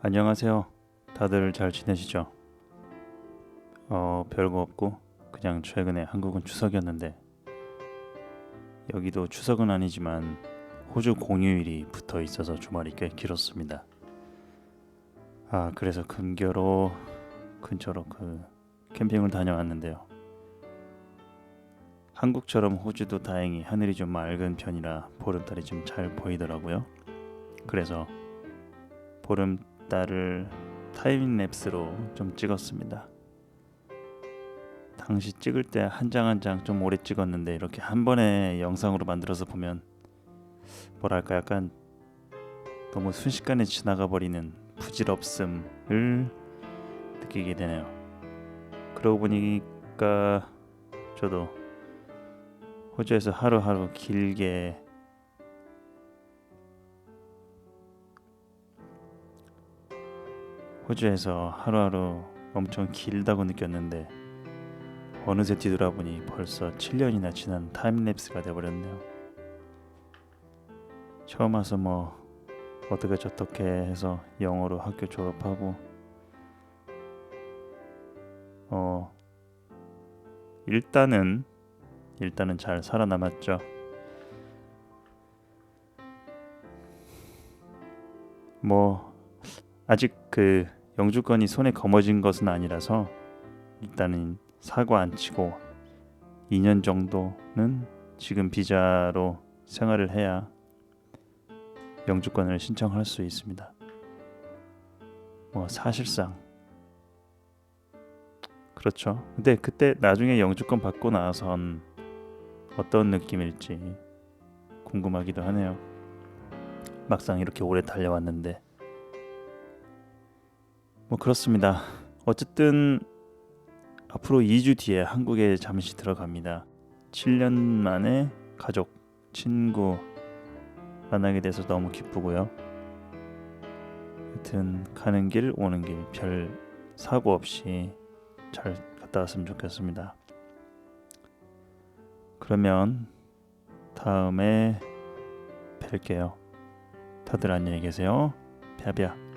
안녕하세요. 다들 잘 지내시죠? 어, 별거 없고 그냥 최근에 한국은 추석이었는데 여기도 추석은 아니지만 호주 공휴일이 붙어 있어서 주말이 꽤 길었습니다. 아, 그래서 근교로 근처로 그 캠핑을 다녀왔는데요. 한국처럼 호주도 다행히 하늘이 좀 맑은 편이라 보름달이 좀 잘 보이더라고요. 그래서 보름 달을 타임랩스로 좀 찍었습니다. 당시 찍을 때 한 장 한 장 좀 오래 찍었는데 이렇게 한 번에 영상으로 만들어서 보면 뭐랄까 약간 너무 순식간에 지나가 버리는 부질없음을 느끼게 되네요. 그러고 보니까 저도 호주에서 하루하루 길게 호주에서 하루하루 엄청 길다고 느꼈는데 어느새 뒤돌아보니 벌써 7년이나 지난 타임랩스가 돼버렸네요. 처음 와서 뭐 어떻게 저떻게 해서 영어로 학교 졸업하고 어 일단은 일단은 잘 살아남았죠. 뭐 아직 그 영주권이 손에 거머쥔 것은 아니라서 일단은 사고 안 치고 2년 정도는 지금 비자로 생활을 해야 영주권을 신청할 수 있습니다. 뭐 사실상 그렇죠. 근데 그때 나중에 영주권 받고 나선 어떤 느낌일지 궁금하기도 하네요. 막상 이렇게 오래 달려왔는데 뭐 그렇습니다. 어쨌든 앞으로 2주 뒤에 한국에 잠시 들어갑니다. 7년 만에 가족, 친구 만나게 돼서 너무 기쁘고요. 하여튼 가는 길 오는 길 별 사고 없이 잘 갔다 왔으면 좋겠습니다. 그러면 다음에 뵐게요. 다들 안녕히 계세요. 벼벼.